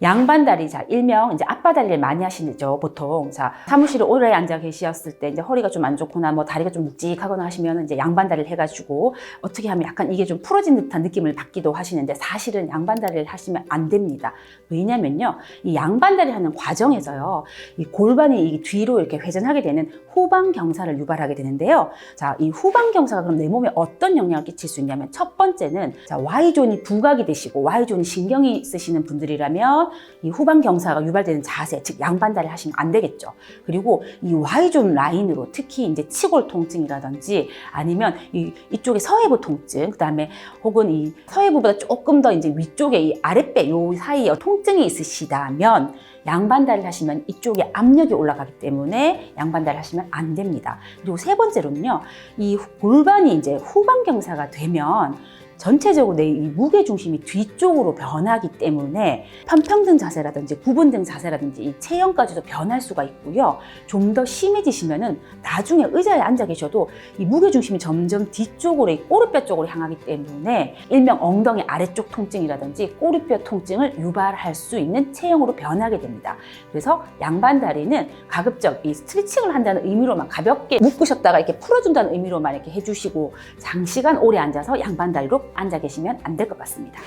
양반다리, 자, 일명 이제 앞바다리를 많이 하시죠, 보통. 자, 사무실에 오래 앉아 계셨을 때 이제 허리가 좀 안 좋거나 뭐 다리가 좀 묵직하거나 하시면 이제 양반다리를 해가지고 어떻게 하면 약간 이게 좀 풀어진 듯한 느낌을 받기도 하시는데 사실은 양반다리를 하시면 안 됩니다. 왜냐면요, 이 양반다리 하는 과정에서요, 이 골반이 이 뒤로 이렇게 회전하게 되는 후방 경사를 유발하게 되는데요. 자, 이 후방 경사가 그럼 내 몸에 어떤 영향을 끼칠 수 있냐면 첫 번째는 자, Y존이 부각이 되시고 Y존이 신경이 있으시는 분들이라면 이 후방 경사가 유발되는 자세, 즉 양반다리를 하시면 안 되겠죠. 그리고 이 Y존 라인으로 특히 이제 치골 통증이라든지 아니면 이 이쪽에 서해부 통증, 그다음에 혹은 이 서해부보다 조금 더 이제 위쪽에 이 아랫배 요 사이에 통증이 있으시다면 양반다리를 하시면 이쪽에 압력이 올라가기 때문에 양반다리를 하시면 안 됩니다. 그리고 세 번째로는요, 이 골반이 이제 후방 경사가 되면 전체적으로 내 이 무게 중심이 뒤쪽으로 변하기 때문에 편평등 자세라든지 구분등 자세라든지 이 체형까지도 변할 수가 있고요. 좀 더 심해지시면은 나중에 의자에 앉아 계셔도 이 무게 중심이 점점 뒤쪽으로 이 꼬리뼈 쪽으로 향하기 때문에 일명 엉덩이 아래쪽 통증이라든지 꼬리뼈 통증을 유발할 수 있는 체형으로 변하게 됩니다. 그래서 양반 다리는 가급적 이 스트레칭을 한다는 의미로만 가볍게 묶으셨다가 이렇게 풀어준다는 의미로만 이렇게 해주시고 장시간 오래 앉아서 양반 다리로 앉아 계시면 안 될 것 같습니다.